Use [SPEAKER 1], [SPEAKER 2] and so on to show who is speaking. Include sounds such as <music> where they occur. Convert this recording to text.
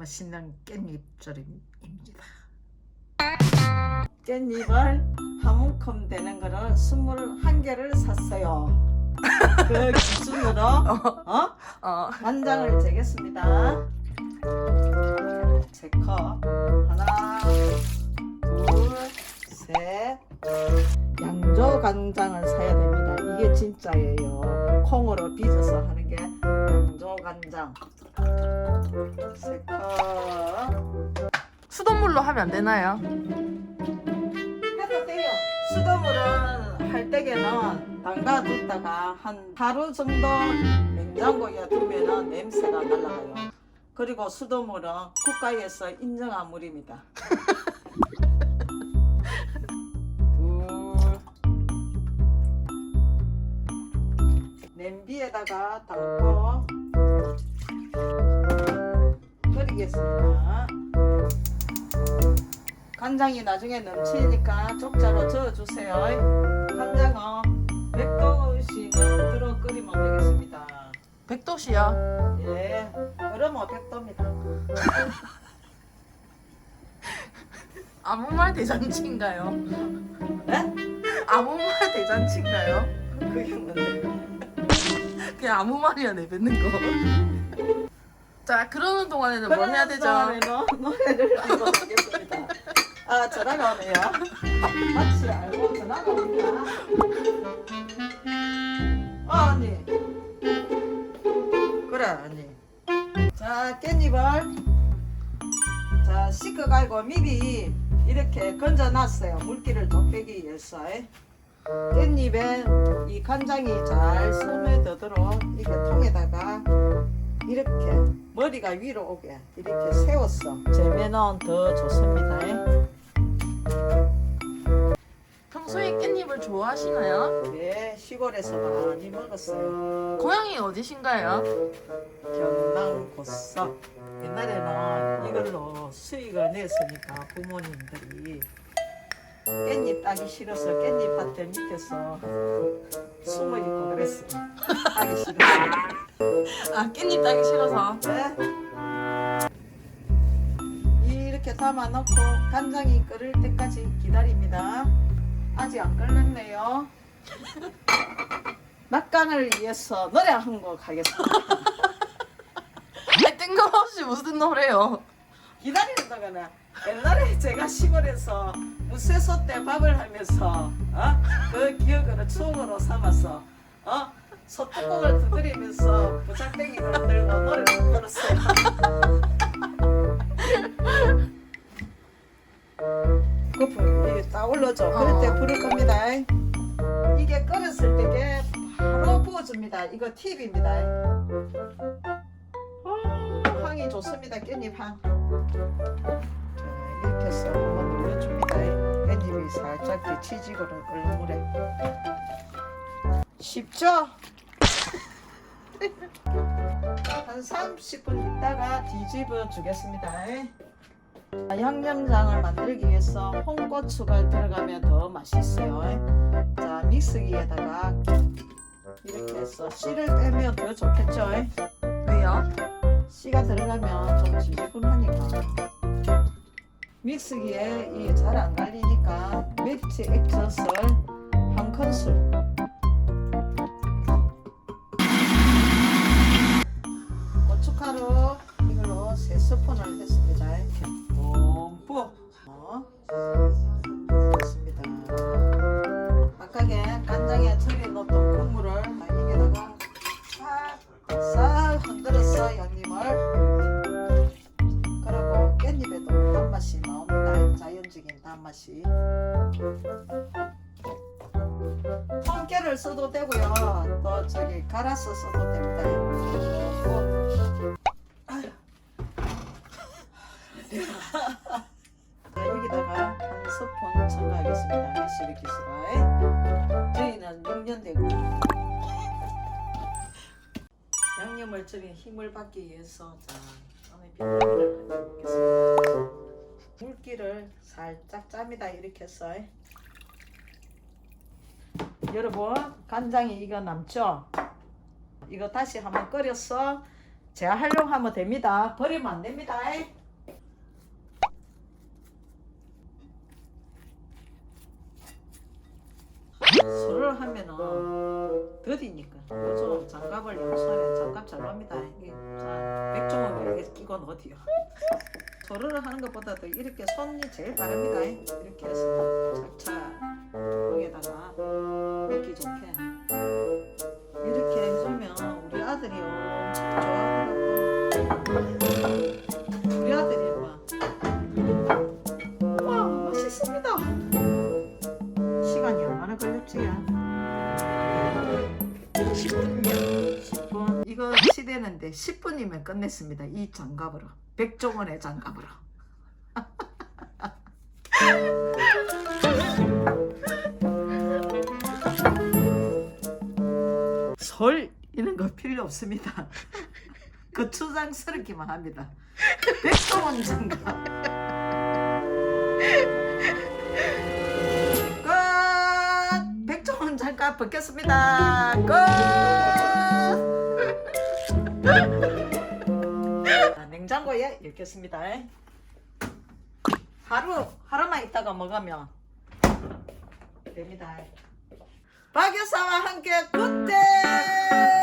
[SPEAKER 1] 맛있는 깻잎조림입니다. 깻잎을 한 움큼 되는 거를 21개를 샀어요. 그 <laughs> 기준으로 어?
[SPEAKER 2] 어.
[SPEAKER 1] 간장을 재겠습니다. 세 컵. 하나, 둘, 셋. 양조 간장을 사야 됩니다. 이게 진짜예요. 콩으로 빚어서 하는 게 양조 간장. 세 컵.
[SPEAKER 2] 수돗물로 하면 안 되나요?
[SPEAKER 1] 해도 돼요. 수돗물은 할 때에는 담가뒀다가 한 하루 정도 냉장고에 두면은 냄새가 날라가요. 그리고 수돗물은 국가에서 인정한 물입니다. <laughs> 둘. 냄비에다가 담고 끓이겠습니다. 간장이 나중에 넘치니까 쪽자로 저어주세요. 간장은 100도씨는 들어 끓이면 되겠습니다.
[SPEAKER 2] 백도시야.
[SPEAKER 1] 예, 그러면 100도입니다. <laughs>
[SPEAKER 2] 아무 말 대잔치인가요?
[SPEAKER 1] 네?
[SPEAKER 2] 아무 말 대잔치인가요?
[SPEAKER 1] 그게 뭔데?
[SPEAKER 2] 그냥 아무 말이나 내뱉는 거. 자, 그러는 동안에는 뭘 해야 되죠?
[SPEAKER 1] 노래를 한번 하겠습니다. 아, 전화가 오네요. 마치 알고 전화가 옵니다. 아, 언니. 그래, 언니. 자, 깻잎을 자, 씻어가지고 미리 이렇게 건져놨어요. 물기를 좀 빼기 위해서. 깻잎에 이 간장이 잘 스며들도록 이렇게 통에다가 이렇게 머리가 위로 오게 이렇게 세웠어. 재면은 더 좋습니다.
[SPEAKER 2] 평소에 깻잎을 좋아하시나요?
[SPEAKER 1] 예, 시골에서 많이 먹었어요.
[SPEAKER 2] 고향이 어디신가요?
[SPEAKER 1] 경남 고서. 옛날에는 이걸로 수익을 냈으니까 부모님들이 깻잎 따기 싫어서 깻잎 밭들 밑에서 숨어 있고 그랬어요. 따기 싫어서. <laughs>
[SPEAKER 2] 아, 깻잎 따기 싫어서.
[SPEAKER 1] 네. 이렇게 담아 놓고 간장이 끓을 때까지 기다립니다. 아직 안 끓는데요. <laughs> 낙강을 위해서 노래 한 곡 하겠습니다. <laughs>
[SPEAKER 2] 아니, 뜬금없이 무슨 노래요?
[SPEAKER 1] 기다리는 동안에 옛날에 제가 시골에서 무쇠소 때 밥을 하면서 어? 그 기억으로 추억으로 삼아서 어? 소뚜껑을 두드리면서 부작대기를 들고 노래를 불렀어요. 거품 이게 딱 올려줘. 그럴 때
[SPEAKER 2] 어.
[SPEAKER 1] 부를 겁니다. 이게 끓였을 때게 바로 부어줍니다. 이거 팁입니다. 아, 향이 좋습니다. 깻잎 향. 자, 이렇게 해서 한번 눌러줍니다. 깻잎이 살짝 데치지고는 끓는 물에. 쉽죠? 한 30분 있다가 뒤집어 주겠습니다. 자, 양념장을 만들기 위해서 홍고추가 들어가면 더 맛있어요. 자, 믹스기에다가 이렇게 해서 씨를 빼면 더 좋겠죠?
[SPEAKER 2] 왜요?
[SPEAKER 1] 씨가 들어가면 좀 지저분하니까 믹스기에 이게 잘안 갈리니까 멜트 액젓을 한 큰술 고춧가루 이걸로 세 스푼을 했습니다. 이렇게 듬뿍 어, 됐습니다. 아까게 간장에 절여놓던 국물을 여기다가 싹 흔들었어 양념을 그리고 깻잎에도 단맛이 나옵니다. 자연적인 단맛이. 통깨를 써도 되고요. 또 저기 갈아서 써도 됩니다 기스라 저희는 6년 되고 양념을 절인 힘을 받기 위해서 자 안에 넣겠습니다. 물기를 살짝 짭니다 이렇게 해서 여러분 간장이 이거 남죠? 이거 다시 한번 끓여서 재활용하면 됩니다. 버리면 안 됩니다. 술을 하면은 더디니까 요즘 장갑을 용서해 장갑 잘 납니다. 맥주먹 이렇게 끼고 어디요? 소를 하는 것보다도 이렇게 손이 제일 빠릅니다. 이렇게 해서 차차 거기에다가 먹기 좋게 10분이면 끝냈습니다. 이 장갑으로. 백종원의 장갑으로. <laughs> 설 이런 거 필요 없습니다. 거추장스럽기만 합니다. 백종원 장갑. 끝! 백종원 잠깐 벗겼습니다. 끝! 자, 냉장고에 넣겠습니다. 하루, 하루만 있다가 먹으면 됩니다. 박 여사와 함께 굿데이!